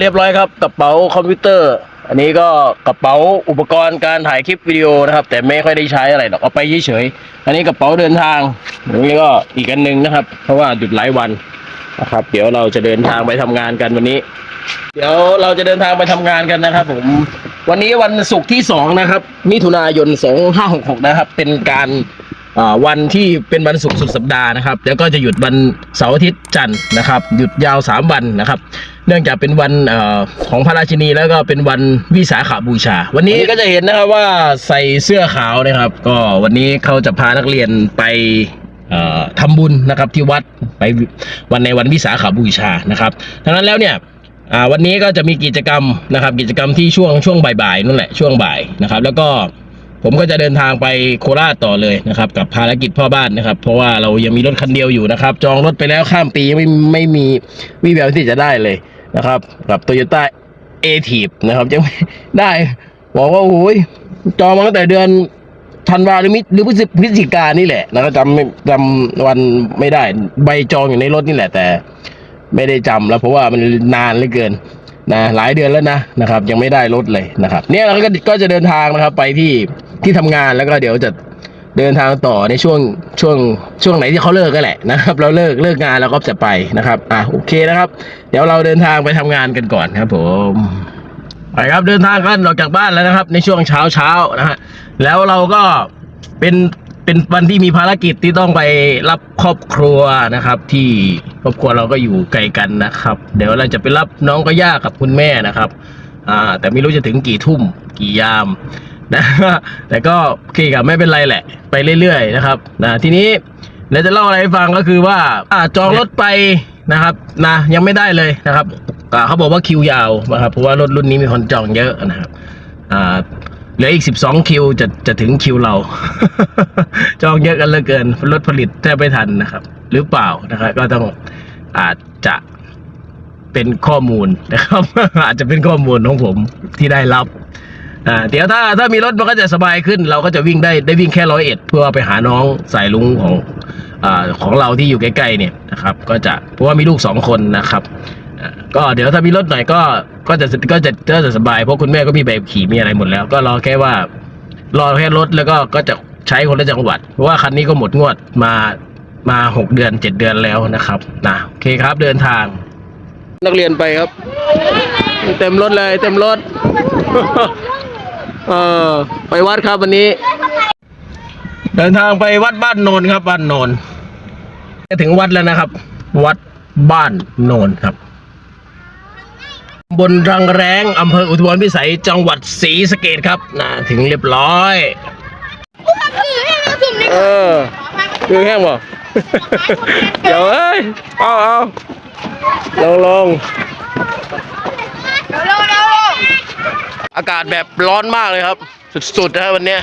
เรียบร้อยครับกระเป๋าคอมพิวเตอร์ อันนี้ก็กระเป๋าอุปกรณ์การถ่ายคลิปวิดีโอนะครับ แต่ไม่ค่อยได้ใช้อะไรหรอกเอาไปเฉยๆอันนี้กระเป๋าเดินทางอันนี้ก็อีกอันหนึ่งนะครับ เพราะว่าหยุดหลายวันนะครับ เดี๋ยวเราจะเดินทางไปทำงานกันวันนี้ เดี๋ยวเราจะเดินทางไปทำงานกันนะครับ ผม วันนี้วันศุกร์ที่สองนะครับมิถุนายนสองห้าหกหกนะครับ เป็นการ วันที่เป็นวันศุกร์สุดสัปดาห์นะครับ แล้วก็จะหยุดวันเสาร์อาทิตย์จันทร์นะครับ หยุดยาวสามวันนะครับ เนื่องจากเป็นวันอของพระราชินีแล้วก็เป็นวันวิสาขาบูชา วันนี้ก็จะเห็นนะครับว่าใส่เสื้อขาวนะครับ ก็วันนี้เขาจะพานักเรียนไปเอ่อทำบุญนะครับที่วัดไปวันในวันวิสาขาบูชานะครับดังนั้นแล้วเนี่ยวันนี้ก็จะมีกิจกรรมนะครับ กิจกรรมที่ช่วงช่วงบ่ายๆนั่นแหละช่วงบ่ายนะครับ แล้วก็ ผมก็จะเดินทางไปโคราชต่อเลยนะครับ กับภารกิจพ่อบ้านนะครับ เพราะว่าเรายังมีรถคันเดียวอยู่นะครับ จองรถไปแล้วข้ามปีไม่ไม่มีวิแววที่จะได้เลยนะครับ กับ Toyota a t i v นะครับยังไม่ได้บอกว่าโอ้ยจองมาตั้งแต่เดือนธันวาหรือมิหรือพฤศจิพฤศจิกานี่แหละนะครับจำจำวันไม่ได้ใบจองอยู่ในรถนี่แหละ แต่ไม่ได้จำแล้วเพราะว่ามันนานเหลือเกินนะหลายเดือนแล้วนะนะครับ ยังไม่ได้รถเลยนะครับ เนี่ยเราก็ก็จะเดินทางนะครับไปที่ ที่ทำงานแล้วก็เดี๋ยวจะเดินทางต่อในช่วงช่วงช่วงไหนที่เขาเลิกก็แหละนะครับ เราเลิกเลิกงานเราก็จะไปนะครับอะโอเคนะครับ เดี๋ยวเราเดินทางไปทำงานกันก่อนครับผมไปครับเดินทางกันออกจากบ้านแล้วนะครับ ในช่วงเช้าเช้านะฮะแล้วเราก็เป็นเป็นวันที่มีภารกิจที่ต้องไปรับครอบครัวนะครับ ที่ครอบครัวเราก็อยู่ไกลกันนะครับ เดี๋ยวเราจะไปรับน้องก็ย่ากับคุณแม่นะครับ อ่า แต่ไม่รู้จะถึงกี่ทุ่มกี่ยาม นะแต่ก็โอเคครับไม่เป็นไรแหละ ไปเรื่อยๆนะครับนะทีนี้เดี๋ยวจะเล่าอะไรให้ฟังก็คือว่าอ่าจองรถไปนะครับนะยังไม่ได้เลยนะครับอ่าเขาบอกว่าคิวยาวนะครับเพราะว่ารถรุ่นนี้มีคนจองเยอะนะครับอ่าเหลืออีก 12 คิวจะจะถึงคิวเรา จองเยอะกันเหลือเกินรถผลิตแทบไม่ทันนะครับ หรือเปล่านะครับ ก็ต้องอาจจะเป็นข้อมูลนะครับ อาจจะเป็นข้อมูลของผมที่ได้รับ อ่าเดี๋ยวถ้าถ้ามีรถมันก็จะสบายขึ้น เราก็จะวิ่งได้ได้วิ่งแค่ร้อยเอ็ดเพื่อไปหาน้องสายลุงของอ่าของเราที่อยู่ใกล้ๆเนี่ยนะครับก็จะเพราะว่ามีลูกสองคนนะครับอ่าก็เดี๋ยวถ้ามีรถหน่อยก็ก็จะก็จะก็จะสบายเพราะคุณแม่ก็มีใบขับขี่มีอะไรหมดแล้ว ก็รอแค่ว่ารอแค่รถแล้วก็ก็จะใช้คนละจังหวัดเพราะว่าคันนี้ก็หมดงวดมามาหกเดือนเจ็ดเดือนแล้วนะครับนะโอเคครับเดินทาง นักเรียนไปครับ เต็มรถเลยเต็มรถ เออ ไปวัดครับวันนี้ เดินทางไปวัดบ้านโนนครับบ้านโนนจะถึงวัดแล้วนะครับ วัดบ้านโนนครับ บนรังแรงอำเภออุทุมพิสัยจังหวัดศรีสะเกดครับนะถึงเรียบร้อยเออคือแห้งบ่เดี๋ยวเอ้ยเอาเอาลงลง อากาศแบบร้อนมากเลยครับ สุดๆนะครับวันนี้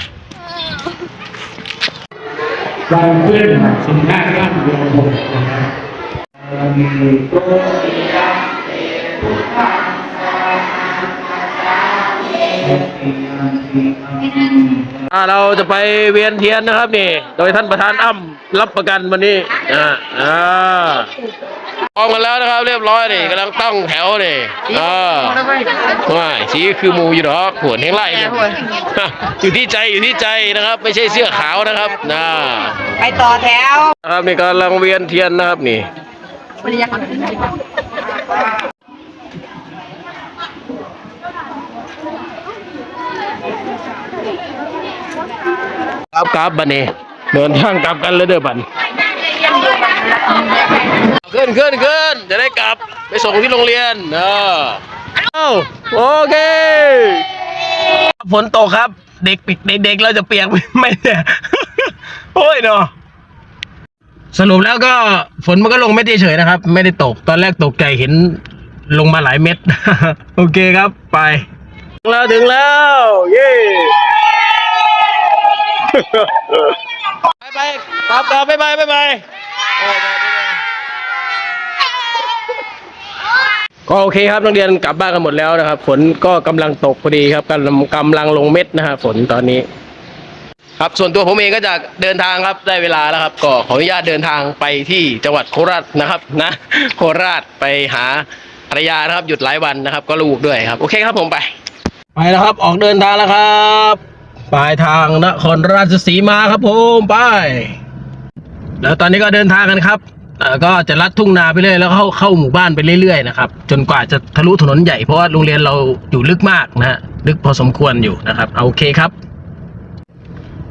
เราขึ้นสินค้าย่ำโยมนะครับมีโต๊ะอ่าเราจะไปเวียนเทียนนะครับนี่ โดยท่านประธานอ้ำรับประกันวันนี้อ่าอ่า พร้อมกันแล้วนะครับ เรียบร้อยนี่กำลังตั้งแถวนี่อ่าไม่สีคือหมูอยู่หรอกหัวเทียงไล่เนี่ยอยู่ที่ใจอยู่ที่ใจนะครับ ไม่ใช่เสื้อขาวนะครับนะไปต่อแถวนะครับนี่กำลังเวียนเทียนนะครับนี่ครับครับบันนี้เดินทางกลับกันเลยเด้อบัน ขึ้นขึ้นขึ้นจะได้กลับไปส่งที่โรงเรียนเออเอาโอเคฝนตกครับ เด็กปิดเด็กๆเราจะเปียกไหมไม่เนี่ยโอ้ยเนาะสรุปแล้วก็ฝนมันก็ลงไม่เฉยนะครับ ไม่ได้ตกตอนแรกตกใจเห็นลงมาหลายเม็ด โอเคครับไปถึงแล้วถึงแล้ว เย้ ไปไปกลับกลับไปไปไปไปก็โอเคครับนักเรียนกลับบ้านกันหมดแล้วนะครับ ฝนก็กำลังตกพอดีครับกำลังกำลังลงเม็ดนะครับฝนตอนนี้ ครับส่วนตัวผมเองก็จะเดินทางครับได้เวลาแล้วครับ ก็ขออนุญาตเดินทางไปที่จังหวัดโคราชนะครับนะ โคราชไปหาภรรยานะครับหยุดหลายวันนะครับ ก็ลูกด้วยครับ โอเคครับผมไป ไปแล้วครับออกเดินทางแล้วครับ ปลายทางนครราชสีมาครับผมไป แล้วตอนนี้ก็เดินทางกันครับก็จะลัดทุ่งนาไปเรื่อยแล้วเข้าเข้าหมู่บ้านไปเรื่อยๆนะครับจนกว่าจะทะลุถนนใหญ่เพราะว่าโรงเรียนเราอยู่ลึกมากนะฮะลึกพอสมควรอยู่นะครับเอาโอเคครับ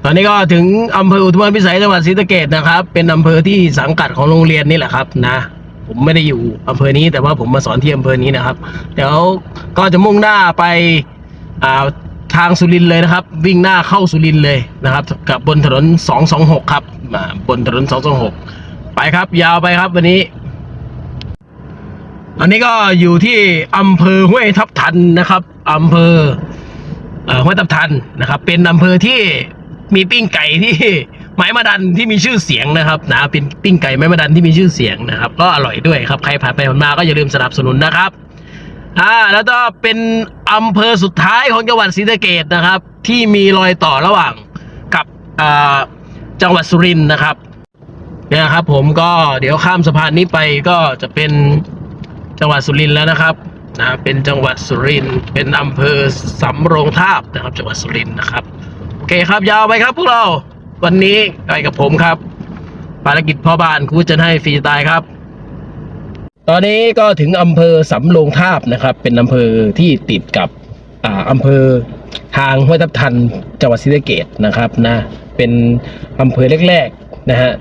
ตอนนี้ก็ถึงอำเภออุทุมพรพิสัยจังหวัดศรีสะเกดนะครับ เป็นอำเภอที่สังกัดของโรงเรียนนี่แหละครับนะ ผมไม่ได้อยู่อำเภอนี้แต่ว่าผมมาสอนที่อำเภอนี้นะครับเดี๋ยวก็จะมุ่งหน้าไปอ่า ทางสุรินเลยนะครับ วิ่งหน้าเข้าสุรินเลยนะครับ กับบนถนน 226 ครับอ่าบนถนน 226 ไปครับ ยาวไปครับวันนี้อันนี้ก็อยู่ที่อำเภอห้วยทับทันนะครับอำเภอเอ่อห้วยทับทันนะครับ เป็นอำเภอที่มีปิ้งไก่ที่ไม้มาดันที่มีชื่อเสียงนะครับนะเป็นปิ้งไก่ไม้มาดันที่มีชื่อเสียงนะครับ ก็อร่อยด้วยครับใครผ่านไปผ่านมาก็อย่าลืมสนับสนุนนะครับ อ่าแล้วก็เป็นอำเภอสุดท้ายของจังหวัดศรีสะเกดนะครับ ที่มีรอยต่อระหว่างกับอ่าจังหวัดสุรินทร์นะครับเนี่ยครับ ผมก็เดี๋ยวข้ามสะพานนี้ไปก็จะเป็นจังหวัดสุรินทร์แล้วนะครับนะเป็นจังหวัดสุรินทร์เป็นอำเภอสำโรงทาบนะครับ จังหวัดสุรินทร์นะครับโอเคครับยาวไปครับพวกเราวันนี้ไปกับผมครับ ภารกิจพ่อบ้านครูจะให้ฟรีตล์ครับ ตอนนี้ก็ถึงอำเภอสำโรงทาบนะครับ เป็นอำเภอที่ติดกับอ่าอำเภอทางห้วยทับทันจังหวัดศรีสะเกดนะครับนะเป็นอำเภอแรกๆนะฮะ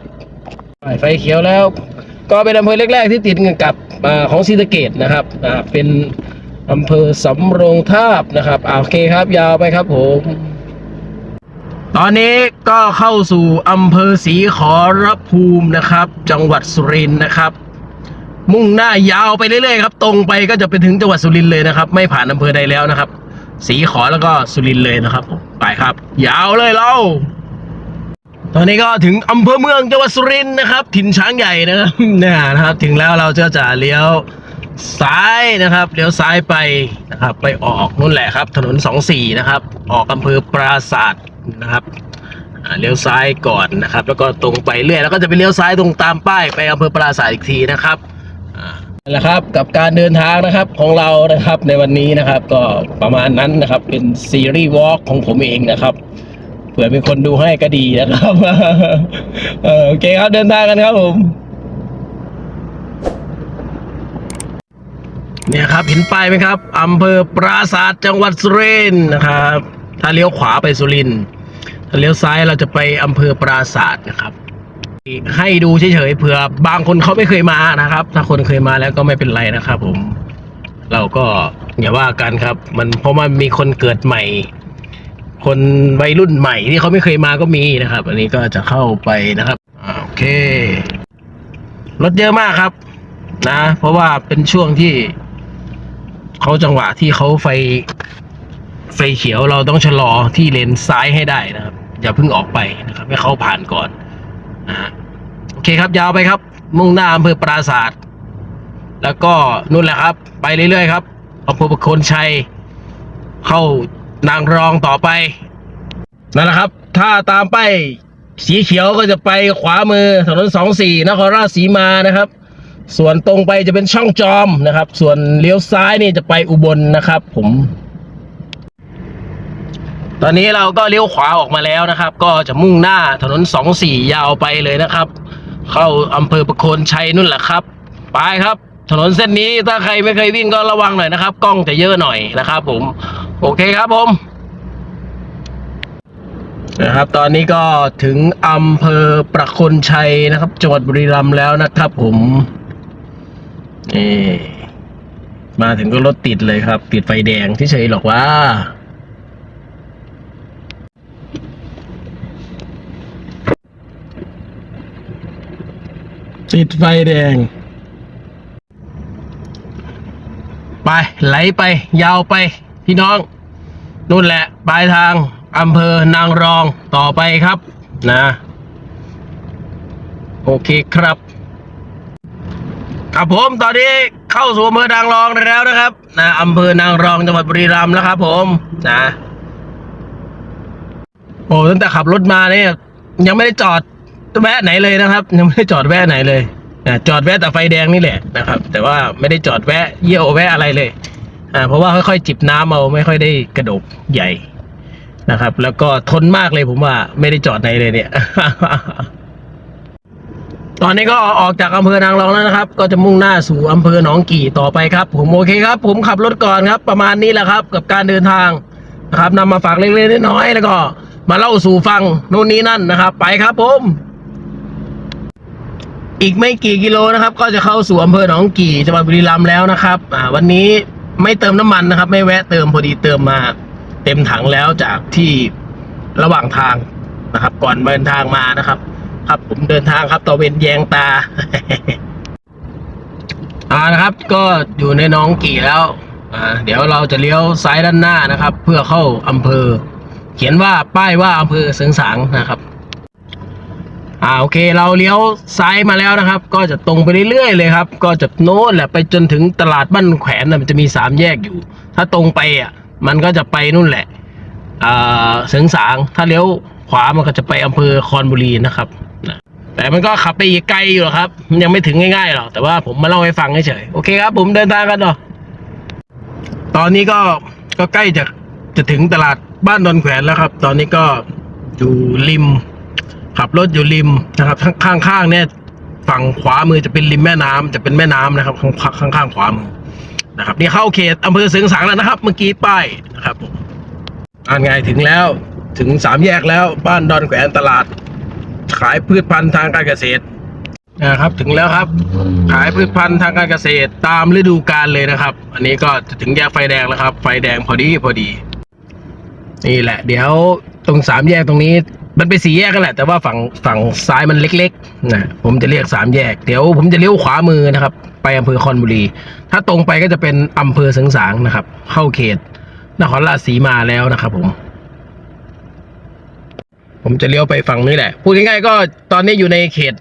ไฟเขียวแล้ว ก็เป็นอำเภอแรกๆที่ติดกับอาของศรีสะเกดนะครับอ่าเป็นอำเภอสำโรงทาบนะครับอ่าโอเคครับ ยาวไปครับผมตอนนี้ก็เข้าสู่อำเภอศรีขอรภูมินะครับ จังหวัดสุรินทร์นะครับ มุ่งหน้ายาวไปเรื่อยๆครับตรงไปก็จะไปถึงจังหวัดสุรินทร์เลยนะครับ ไม่ผ่านอำเภอใดแล้วนะครับศรีขอแล้วก็สุรินทร์เลยนะครับ ไปครับ ยาวเลยเรา ตอนนี้ก็ถึงอำเภอเมืองจังหวัดสุรินทร์นะครับ ถิ่นช้างใหญ่นะครับเนี่ยนะครับ ถึงแล้วเราจะจะเลี้ยวซ้ายนะครับเลี้ยวซ้ายไปนะครับ ไปออกนู่นแหละครับ ถนนสองสี่นะครับ ออกอำเภอปราศาสตร์นะครับเลี้ยวซ้ายก่อนนะครับ แล้วก็ตรงไปเรื่อยแล้วก็จะไปเลี้ยวซ้ายตรงตามป้ายไปอำเภอปราศาสตร์อีกทีนะครับ นะครับกับการเดินทางนะครับของเรานะครับในวันนี้นะครับ ก็ประมาณนั้นนะครับ เป็นซีรีส์วอล์กของผมเองนะครับเผื่อมีคนดูให้ก็ดีนะครับโอเคครับเดินทางกันครับผมเนี่ยครับเห็นป้ายไหมครับอำเภอปราศาสตร์จังหวัดสุรินทร์นะครับ ถ้าเลี้ยวขวาไปสุรินทร์ถ้าเลี้ยวซ้ายเราจะไปอำเภอปราศาสตร์นะครับ ให้ดูเฉยๆเผื่อบางคนเขาไม่เคยมานะครับ ถ้าคนเคยมาแล้วก็ไม่เป็นไรนะครับผม เราก็อย่าว่ากันครับ มันเพราะมันมีคนเกิดใหม่ คนวัยรุ่นใหม่ที่เขาไม่เคยมาก็มีนะครับ อันนี้ก็จะเข้าไปนะครับโอเครถเยอะมากครับ นะ เพราะว่าเป็นช่วงที่เขาจังหวะที่เขาไฟ ไฟเขียวเราต้องชะลอที่เลนซ้ายให้ได้นะครับ อย่าเพิ่งออกไปนะครับ ให้เขาผ่านก่อนนะฮะ เคครับยาวไปครับ มุ่งหน้าอำเภอปราศาสตร์แล้วก็นู่นแหละครับ ไปเรื่อยๆครับอำเภอประโคนชัย เข้านางรองต่อไปนั่นแหละครับ ถ้าตามไปายสีเขียวก็จะไปขวามือถนนสองสี่นครราชสีมานะครับ ส่วนตรงไปจะเป็นช่องจอมนะครับ ส่วนเลี้ยวซ้ายนี่จะไปอุบลนะครับ ผม ตอนนี้เราก็เลี้ยวขวาออกมาแล้วนะครับ ก็จะมุ่งหน้าถนนสองสี่ยาวไปเลยนะครับ เข้าอำเภอประโคนชัยนู่นแหละครับ ไปครับ ถนนเส้นนี้ถ้าใครไม่เคยวิ่งก็ระวังหน่อยนะครับ กล้องจะเยอะหน่อยนะครับ ผม โอเคครับผมนะครับ ตอนนี้ก็ถึงอำเภอประโคนชัยนะครับ จังหวัดบุรีรัมย์แล้วนะครับ ผมนี่มาถึงก็รถติดเลยครับ ติดไฟแดงที่เฉยๆหรอกว่า ติดไฟแดง ไปไหลไป ยาวไป พี่น้องนู่นแหละ ปลายทางอำเภอนางรองต่อไปครับนะ โอเคครับ ครับผมตอนนี้เข้าสู่อำเภอนางรองแล้วนะครับนะอำเภอนางรองจังหวัดบุรีรัมย์แล้วครับผมนะโอ้ตั้งแต่ขับรถมาเนี่ยยังไม่ได้จอด แวะไหนเลยนะครับ ยังไม่ได้จอดแวะไหนเลยอ่าจอดแวะแต่ไฟแดงนี่แหละนะครับ แต่ว่าไม่ได้จอดแวะเยี่ยวแวะอะไรเลยอ่าเพราะว่าค่อยๆจิบน้ำเอาไม่ค่อยได้กระดกใหญ่นะครับ แล้วก็ทนมากเลยผมว่าไม่ได้จอดไหนเลยเนี่ย ตอนนี้ก็ออกจากอำเภอนางรองแล้วนะครับ ก็จะมุ่งหน้าสู่อำเภอหนองกี่ต่อไปครับ ผมโอเคครับ ผมขับรถก่อนครับ ประมาณนี้แหละครับ กับการเดินทางนะครับนำมาฝากเล็กๆน้อยๆแล้วก็มาเล่าสู่ฟังนู่นนี่นั่นนะครับ ไปครับผม อีกไม่กี่กิโลนะครับ ก็จะเข้าสู่อำเภอหนองกี่จังหวัดบุรีรัมย์แล้วนะครับอ่าวันนี้ไม่เติมน้ำมันนะครับ ไม่แวะเติมพอดีเติมมาเต็มถังแล้วจากที่ระหว่างทางนะครับ ก่อนเดินทางมานะครับ ครับผมเดินทางครับตะเวนแยงตาอ่านะครับ ก็อยู่ในหน้องกี่แล้วอ่าเดี๋ยวเราจะเลี้ยวซ้ายด้านหน้านะครับ เพื่อเข้าอำเภอ เขียนว่าป้ายว่าอำเภอเสิงสางนะครับ อ่าโอเคเราเลี้ยวซ้ายมาแล้วนะครับ ก็จะตรงไปเรื่อยๆเลยครับ ก็จะโน้นแหละไปจนถึงตลาดบ้านแขวนน่ะมันจะมีสามแยกอยู่ ถ้าตรงไปอะมันก็จะไปนู่นแหละอ่าเสริงสางถ้าเลี้ยวขวามันก็จะไปอำเภอคอนบุรีนะครับนะแต่มันก็ขับไปอีกไกลอยู่หรอกครับมันยังไม่ถึงง่ายๆหรอกแต่ว่าผมมาเล่าให้ฟังเฉยๆโอเคครับ ผมเดินทางกันเนาะตอนนี้ก็ก็ใกล้จะจะถึงตลาดบ้านดอนแขวนแล้วครับ ตอนนี้ก็อยู่ริม ขับรถอยู่ริมนะครับข้างข้างๆเนี่ยฝั่งขวามือจะเป็นริมแม่น้ำจะเป็นแม่น้ำนะครับข้างข้างข้างขวามือนะครับนี่เข้าเขตอำเภอเสริงสางแล้วนะครับ เมื่อกี้ป้ายนะครับผมอ่านไงถึงแล้วถึงสามแยกแล้วบ้านดอนแขวนตลาด ขายพืชพันธุ์ทางการเกษตรนะครับถึงแล้วครับ ขายพืชพันธุ์ทางการเกษตรตามฤดูกาลเลยนะครับ อันนี้ก็จะถึงแยกไฟแดงแล้วครับ ไฟแดงพอดีพอดี นี่แหละ เดี๋ยวตรงสามแยกตรงนี้ มันเป็นสี่แยกกันแหละ แต่ว่าฝั่งฝั่งซ้ายมันเล็กๆนะผมจะเรียกสามแยก เดี๋ยวผมจะเลี้ยวขวามือนะครับ ไปอำเภอคอนบุรี ถ้าตรงไปก็จะเป็นอำเภอเสิงสางนะครับ เข้าเขตนครราชสีมาแล้วนะครับ ผม ผมจะเลี้ยวไปฝั่งนี้แหละ พูดง่ายๆก็ตอนนี้อยู่ในเขต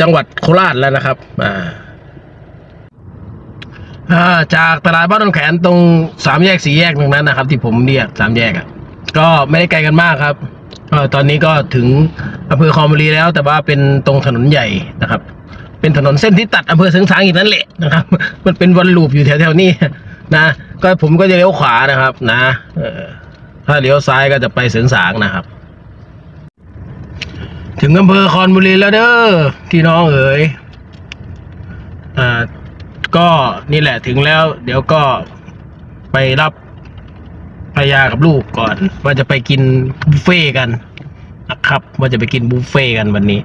จังหวัดโคราชแล้วนะครับอ่าจากตลาดบ้านต้นแขนตรงสามแยกสี่แยกตรงนั้นนะครับ ที่ผมเรียกสามแยกอะก็ไม่ได้ไกลกันมากครับ ตอนนี้ก็ถึงอำเภอคอมบุรีแล้ว แต่ว่าเป็นตรงถนนใหญ่นะครับ เป็นถนนเส้นที่ตัดอำเภอเสริงสางอีกนั่นแหละนะครับ มันเป็นวันลูปอยู่แถวๆนี้นะ ก็ผมก็จะเลี้ยวขวานะครับ นะถ้าเลี้ยวซ้ายก็จะไปเสริงสางนะครับ ถึงอำเภอคอนบุรีแล้วเด้อพี่น้องเอ๋ยอ่าก็นี่แหละถึงแล้ว เดี๋ยวก็ไปรับ ภรรยากับลูกก่อน ว่าจะไปกินบุฟเฟ่ต์กันนะครับ ว่าจะไปกินบุฟเฟ่ต์กันวันนี้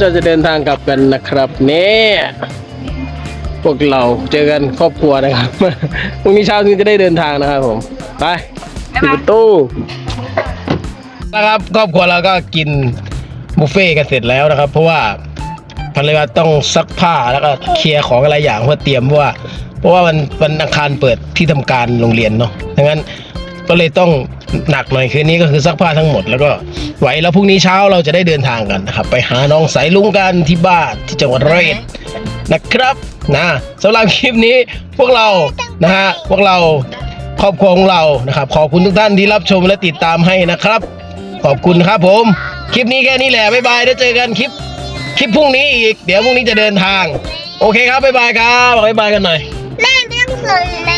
จะจะเดินทางกลับกันนะครับเนี่ยพวกเราเจอกันครอบครัวนะครับพรุ่งนี้เช้านี้จะได้เดินทางนะครับผม ไปปิดประตูนะครับครอบครัวเราก็กินบุฟเฟ่ต์กันเสร็จแล้วนะครับ เพราะว่าภรรยาต้องซักผ้าแล้วก็เคลียร์ของอะไรอย่างเพื่อเตรียมเพราะว่า เพราะว่าวันวันอังคารเปิดที่ทำการโรงเรียนเนาะดังนั้นก็เลยต้อง หนักหน่อยคืนนี้ก็คือซักผ้าทั้งหมดแล้วก็ไหวแล้วพรุ่งนี้เช้าเราจะได้เดินทางกันนะครับ ไปหาน้องสายลุงกันที่บ้านที่จังหวัดร้อยเอ็ดนะครับนะสำหรับคลิปนี้พวกเรานะฮะพวกเราครอบครัวของเรานะครับ ขอบคุณทุกท่านที่รับชมและติดตามให้นะครับ ขอบคุณครับผม คลิปนี้แค่นี้แหละบ๊ายบายแล้วเจอกันคลิปคลิปพรุ่งนี้อีก เดี๋ยวพรุ่งนี้จะเดินทาง โอเคครับบ๊ายบายครับบอกบ๊ายบายกันหน่อย แม่ไม่ต้องสนเลย